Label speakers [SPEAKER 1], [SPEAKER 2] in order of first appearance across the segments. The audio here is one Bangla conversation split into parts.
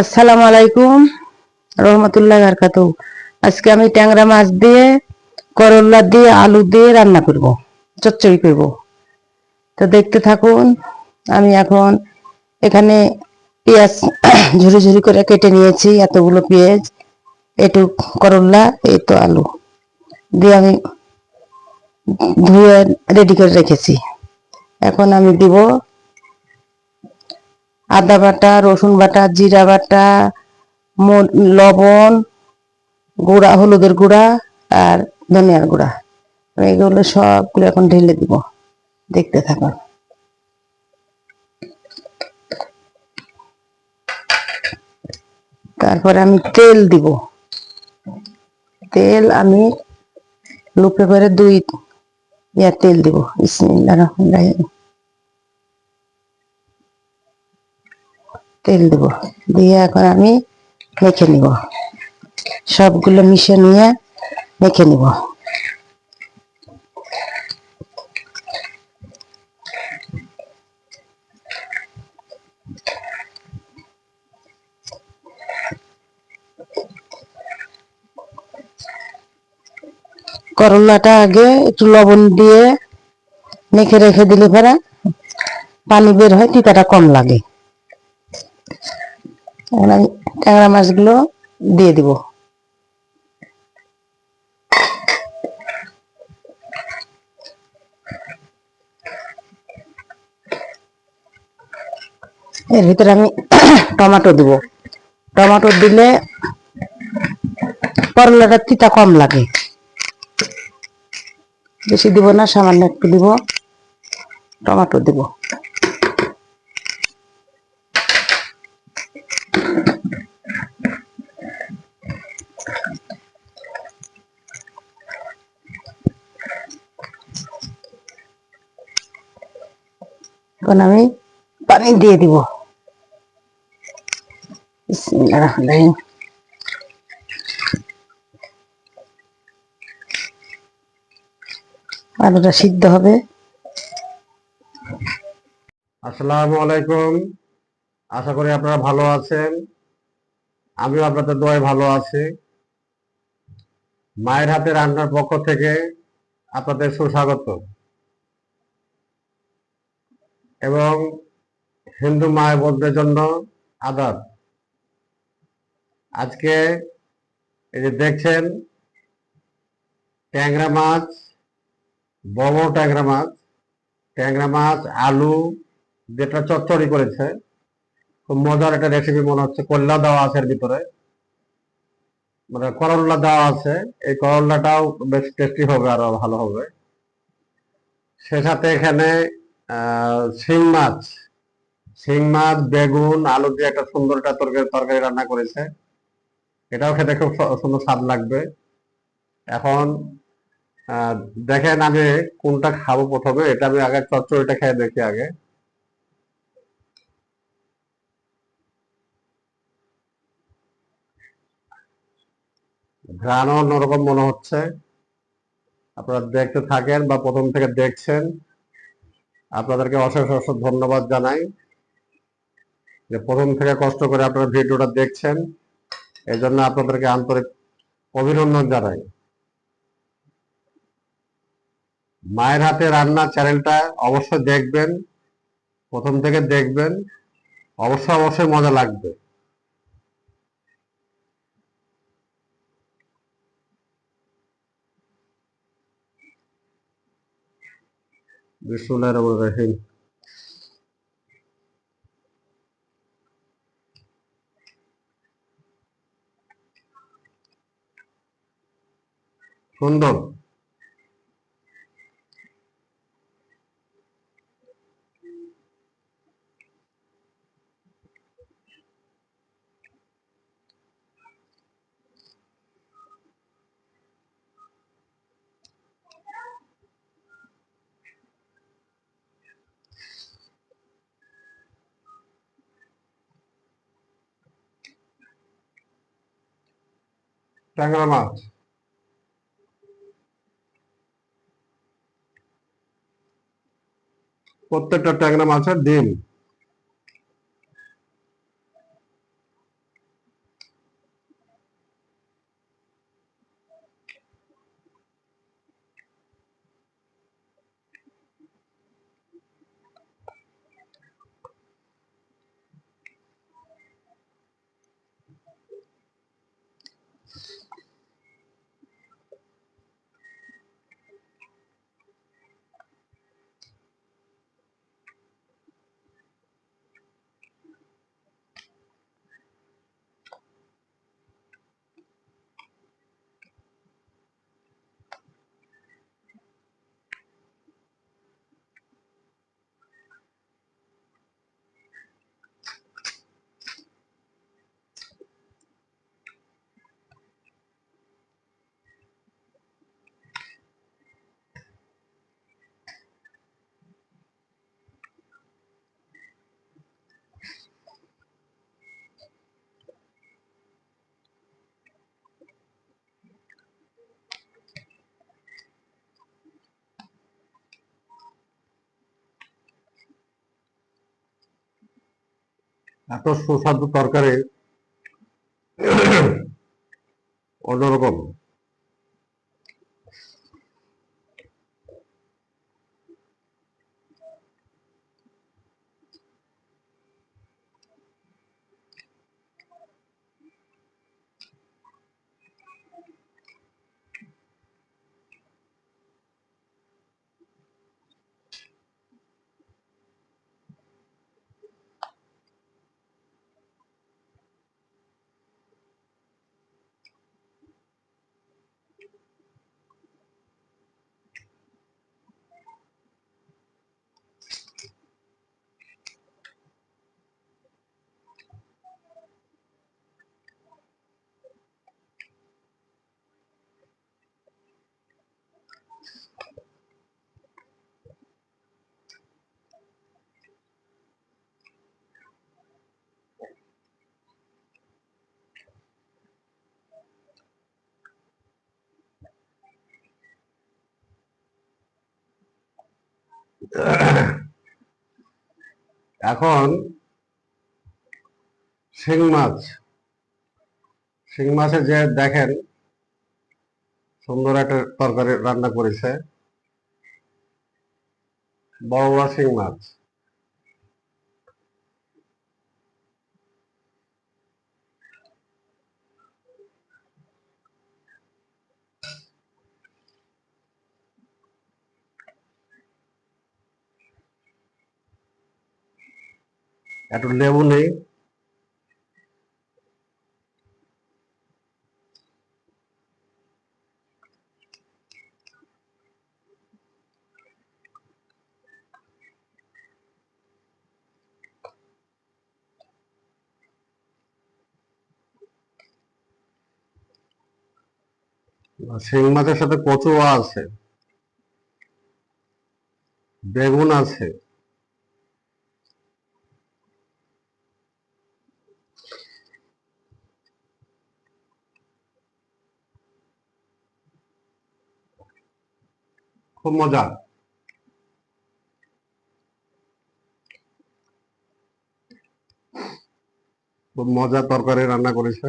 [SPEAKER 1] আসসালামু আলাইকুম রহমতুল্লাহ বারকাত। আজকে আমি ট্যাংরা মাছ দিয়ে করল্লা দিয়ে, আলু দিয়ে রান্না করব, চচ্চড়ি করব। তো দেখতে থাকুন, আমি এখন এখানে পেঁয়াজ ঝুরি ঝুরি করে কেটে নিয়েছি, এতগুলো পেঁয়াজ, এটু করল্লা এই তো আলু দিয়ে আমি ধুয়ে রেডি করে রেখেছি। এখন আমি দিব আদা বাটা, রসুন বাটা, জিরা বাটা লবণ, গুঁড়া, হলুদের গুঁড়া আর ধনিয়ার গুঁড়া। এগুলো সবগুলো এখন ঢেলে দিব। দেখতে থাকুন। তারপরে আমি তেল দিব। তেল আমি লুপে করে দুই ইয়া তেল দিব। বিসমিল্লাহ রহমান রাহিম। তেল দেব। দিয়ে এখন আমি মেখে নিব। সবগুলো মিশে নিয়ে মেখে নিব। করলাটা আগে একটু লবণ দিয়ে মেখে রেখে দিলে পরে পানি বের হয়, তিতাটা কম লাগে। ট্যাংরা মাছগুলো দিয়ে দিব। এর ভিতরে আমি টমেটো দিব। টমেটো দিলে করলাটা তিতা কম লাগে। বেশি দিব না, সামান্য একটু দিব। টমেটো দিব। এখন আমি পানি দিয়ে দিব। আলুটা সিদ্ধ হবে।
[SPEAKER 2] আসসালামু আলাইকুম। আশা করি আপনারা ভালো আছেন। আমিও আপনাদের দোয়ায় ভালো আছি। মায়ের হাতে রান্নার পক্ষ থেকে আপনাদের সুস্বাগত। এবং হিন্দু বোনদের জন্য আদার। আজকে এই যে দেখছেন, ট্যাংরা মাছ, বড় ট্যাংরা মাছ ট্যাংরা মাছ, আলু, যেটা চচ্চড়ি করেছে, খুব মজার একটা রেসিপি মনে হচ্ছে কল্লা দেওয়া আছে ভিতরে। মানে করল্লা দেওয়া আছে, এই করল্লাটাও বেশ টেস্টি হবে আরও ভালো হবে। সে সাথে এখানে শিং মাছ। শিং মাছ, বেগুন, আলু দিয়ে একটা সুন্দর একটা তরকারি তরকারি রান্না করেছে। এটাও খেতে খুব সুন্দর স্বাদ লাগবে। এখন দেখেন আমি কোনটা খাব প্রথমে, এটা আমি আগে চচ্চড়িটা খেয়ে দেখি আগে। ঘ্রাণও অন্যরকম মনে হচ্ছে। আপনারা দেখতে থাকেন বা প্রথম থেকে দেখছেন। আপনাদেরকে অশেষ অশেষ ধন্যবাদ জানাই যে প্রথম থেকে কষ্ট করে আপনারা ভিডিওটা দেখছেন। এই জন্য আপনাদেরকে আন্তরিক অভিনন্দন জানাই। মায়ের হাতে রান্না চ্যানেলটা অবশ্যই দেখবেন, প্রথম থেকে দেখবেন। অবশ্যই অবশ্যই মজা লাগবে। বিসমুল্লাহির রহমানির রহিম সুন্দর ট্যাংরা মাছ। প্রত্যেকটা ট্যাংরা মাছের ডিম। এত সুস্বাদু তরকারি। অন্যরকম। এখন শিং মাছ। শিং মাছে যে দেখেন, সুন্দর একটা তরকারি রান্না করেছে। বড় বড় শিং মাছ। একটু লেবু নেই। শিং মাছের সাথে কচুয়া আছে। বেগুন আছে। খুব মজা। খুব মজা তরকারি রান্না করেছে।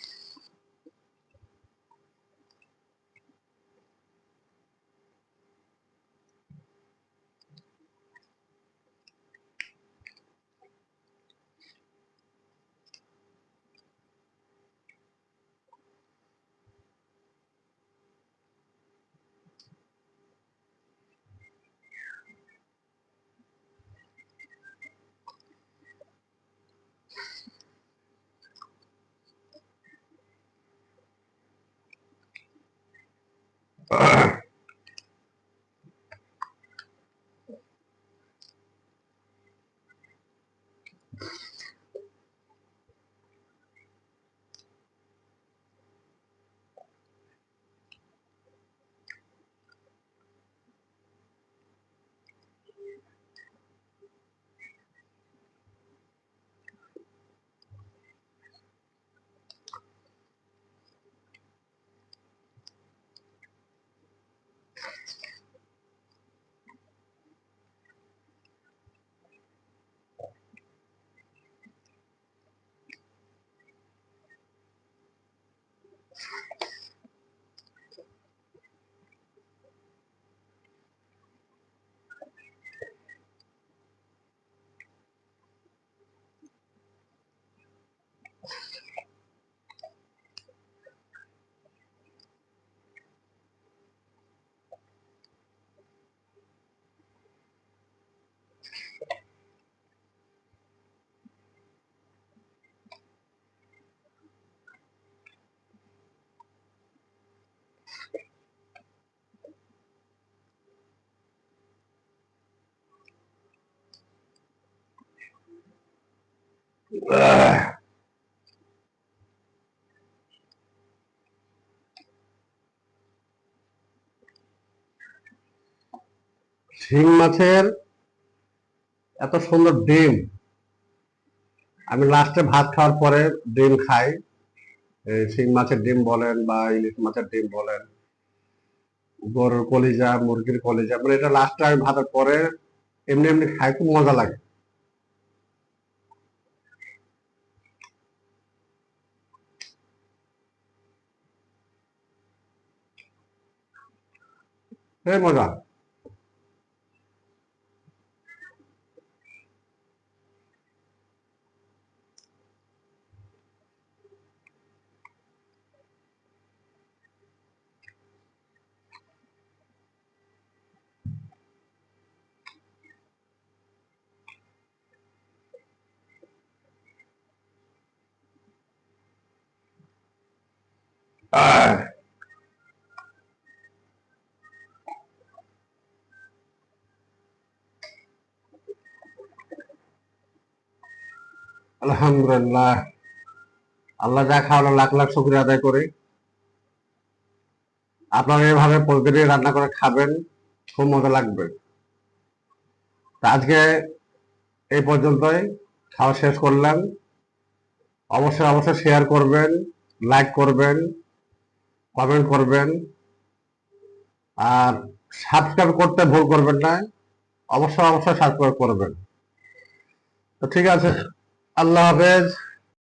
[SPEAKER 2] uh, শিং মাছের এত সুন্দর ডিম। আমি লাস্টে ভাত খাওয়ার পরে ডিম খাই। শিং মাছের ডিম বলেন বা ইলিশ মাছের ডিম বলেন, গরুর কলিজা, মুরগির কলিজা মানে এটা লাস্টে আমি ভাতের পরে এমনি এমনি খাই, খুব মজা লাগে। এই মজা আহ আলহামদুলিল্লাহ। আল্লাহ যা খাওয়ালো লাখ লাখ শুক্রিয়া আদায় করি। আপনারা এভাবে প্রতিদিন রান্না করে খাবেন, খুব মজা লাগবে। আজকে এই পর্যন্তই, খাওয়া শেষ করলাম। অবশ্যই অবশ্যই শেয়ার করবেন লাইক করবেন কমেন্ট করবেন। আর সাবস্ক্রাইব করতে ভুল করবেন না, অবশ্যই অবশ্যই সাবস্ক্রাইব করবেন। তো ঠিক আছে। আল্লাহ হাফেজ।